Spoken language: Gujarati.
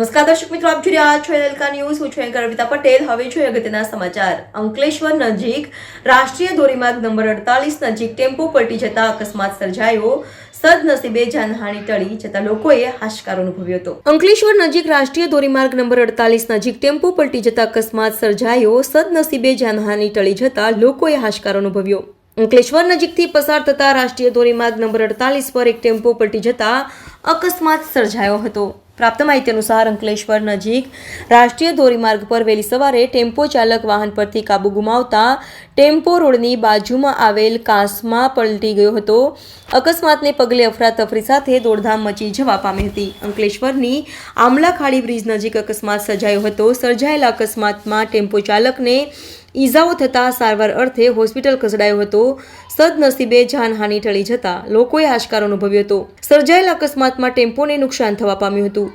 નમસ્કાર દર્શક મિત્રો, આપ જોઈ રહ્યા છો એલકા ન્યૂઝ. હું છું એન્કર અર્પિતા પટેલ. હવે છું અગત્યના સમાચાર. અંકલેશ્વર નજીક રાષ્ટ્રીય ધોરીમાર્ગ નંબર અડતાલીસ નજીક ટેમ્પો પલટી જતા અકસ્માત સર્જાયો. સદનસીબે જાનહાની ટળી જતા લોકોએ હાશકાર અનુભવ્યો હતો. અંકલેશ્વર નજીક રાષ્ટ્રીય ધોરીમાર્ગ નંબર અડતાલીસ નજીક ટેમ્પો પલટી જતા અકસ્માત સર્જાયો. સદનસીબે જાનહાની ટળી જતા લોકોએ હાશકાર અનુભવ્યો. અંકલેશ્વર નજીકથી પસાર થતા રાષ્ટ્રીય ધોરીમાર્ગ નંબર અડતાલીસ પર એક ટેમ્પો પલટી જતા અકસ્માત સર્જાયો હતો. પ્રાપ્ત માહિતી અનુસાર અંકલેશ્વર નજીક રાષ્ટ્રીય ધોરીમાર્ગ પર વહેલી સવારે ટેમ્પો ચાલક વાહન પરથી કાબુ ગુમાવતા ટેમ્પો રોડની બાજુમાં આવેલ કાંસમાં પલટી ગયો હતો. અકસ્માતને પગલે અફરાતફરી સાથે દોડધામ મચી જવા પામી હતી. અંકલેશ્વરની આમલા ખાડી બ્રિજ નજીક અકસ્માત સર્જાયો હતો. સર્જાયેલા અકસ્માતમાં ટેમ્પો ચાલકને ઈજાઓ થતાં સારવાર અર્થે હોસ્પિટલ ખસેડાયો હતો. સદનસીબે જાનહાનિ ટળી જતા લોકોએ આશકાર અનુભવ્યો હતો. સર્જાયેલા અકસ્માતમાં ટેમ્પોને નુકસાન થવા પામ્યું હતું.